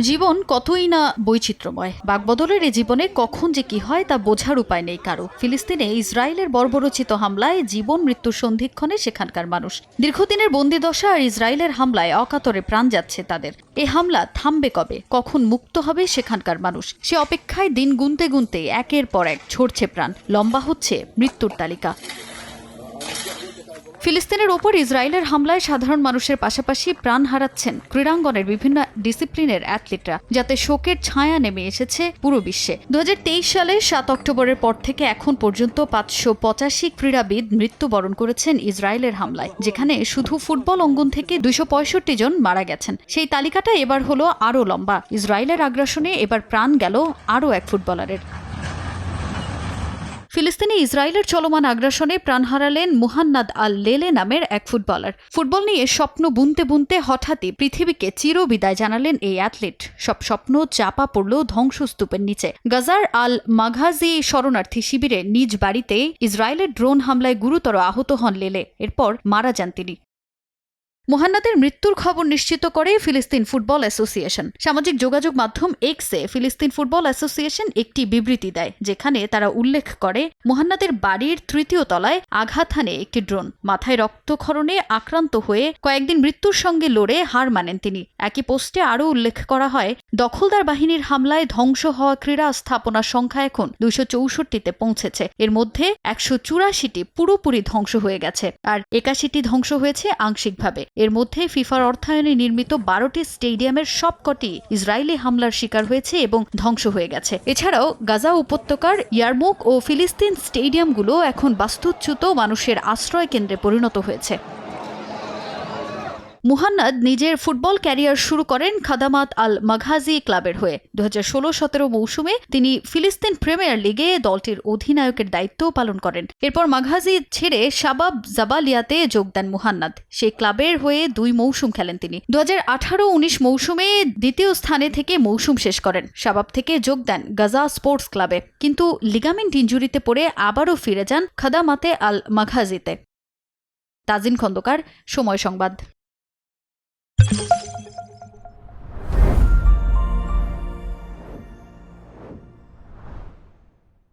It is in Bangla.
জীবন কতই না বৈচিত্র্যময়। বাগবদলের এই জীবনে কখন যে কি হয় তা বোঝার উপায় নেই কারও। ফিলিস্তিনে ইসরায়েলের বর্বরচিত হামলায় জীবন মৃত্যুর সন্ধিক্ষণে সেখানকার মানুষ। দীর্ঘদিনের বন্দিদশা আর ইসরায়েলের হামলায় অকাতরে প্রাণ যাচ্ছে তাদের। এ হামলা থামবে কবে? কখন মুক্ত হবে সেখানকার মানুষ? সে অপেক্ষায় দিন গুনতে গুনতে একের পর এক ঝরছে প্রাণ। লম্বা হচ্ছে মৃত্যুর তালিকা। ফিলিস্তিনের ওপর ইসরায়েলের হামলায় সাধারণ মানুষের পাশাপাশি প্রাণ হারাচ্ছেন ক্রীড়াঙ্গনের বিভিন্ন ডিসিপ্লিনের অ্যাথলিটরা, যাতে শোকের ছায়া নেমে এসেছে পুরো বিশ্বে। দু সালে সাত অক্টোবরের পর থেকে এখন পর্যন্ত পাঁচশো পঁচাশি ক্রীড়াবিদ মৃত্যুবরণ করেছেন ইসরায়েলের হামলায়, যেখানে শুধু ফুটবল অঙ্গন থেকে পঁয়ষট্টি জন মারা গেছেন। সেই তালিকাটা এবার হলো আরও লম্বা। ইসরায়েলের আগ্রাসনে এবার প্রাণ গেল আরও এক ফুটবলারের। ফিলিস্তিনে ইসরায়েলের চলমান আগ্রাসনে প্রাণ হারালেন মুহান্নাদ আল লেলে নামের এক ফুটবলার। ফুটবল নিয়ে স্বপ্ন বুনতে বুনতে হঠাৎই পৃথিবীকে চির বিদায় জানালেন এই অ্যাথলিট। সব স্বপ্ন চাপা পড়ল ধ্বংসস্তূপের নিচে। গাজার আল মাঘাজি শরণার্থী শিবিরে নিজ বাড়িতে ইসরায়েলের ড্রোন হামলায় গুরুতর আহত হন লেলে। এরপর মারা যান তিনি। মোহান্নাদের মৃত্যুর খবর নিশ্চিত করে ফিলিস্তিন ফুটবল অ্যাসোসিয়েশন। সামাজিক যোগাযোগ মাধ্যম এক্সে ফিলিস্তিন ফুটবল অ্যাসোসিয়েশন একটি বিবৃতি দেয়, যেখানে তারা উল্লেখ করে, মোহান্নাদের বাড়ির তৃতীয় তলায় আঘাত হানে একটি ড্রোন। মাথায় রক্তক্ষরণে আক্রান্ত হয়ে কয়েকদিন মৃত্যুর সঙ্গে লড়ে হার মানেন তিনি। একই পোস্টে আরও উল্লেখ করা হয়, দখলদার বাহিনীর হামলায় ধ্বংস হওয়া ক্রীড়া স্থাপনার সংখ্যা এখন দুইশো চৌষট্টিতে পৌঁছেছে। এর মধ্যে একশো চুরাশিটি পুরোপুরি ধ্বংস হয়ে গেছে, আর একাশিটি ধ্বংস হয়েছে আংশিকভাবে। এর মধ্যে ফিফার অর্থায়নে নির্মিত বারোটি স্টেডিয়ামের সবকটি ইসরায়েলি হামলার শিকার হয়েছে এবং ধ্বংস হয়ে গেছে। এছাড়াও গাজা উপত্যকার ইয়ারমুক ও ফিলিস্তিন স্টেডিয়ামগুলো এখন বাস্তুচ্যুত মানুষের আশ্রয় কেন্দ্রে পরিণত হয়েছে। মুহান্নাদ নিজের ফুটবল ক্যারিয়ার শুরু করেন খাদামাত আল মাঘাজি ক্লাবের হয়ে। দু হাজার ষোলো সতেরো মৌসুমে তিনি ফিলিস্তিন প্রিমিয়ার লিগে দলটির অধিনায়কের দায়িত্ব পালন করেন। এরপর মাঘাজি ছেড়ে শাবাব জাবালিয়াতে যোগ দেন মুহান্নাদ। সেই ক্লাবের হয়ে দুই মৌসুম খেলেন তিনি। দু হাজার আঠারো উনিশ মৌসুমে দ্বিতীয় স্থানে থেকে মৌসুম শেষ করেন। শাবাব থেকে যোগ দেন গাজা স্পোর্টস ক্লাবে। কিন্তু লিগামেন্ট ইঞ্জুরিতে পড়ে আবারও ফিরে যান খাদামাতে আল মাঘাজিতে। তাজিন খন্দকার, সময় সংবাদ।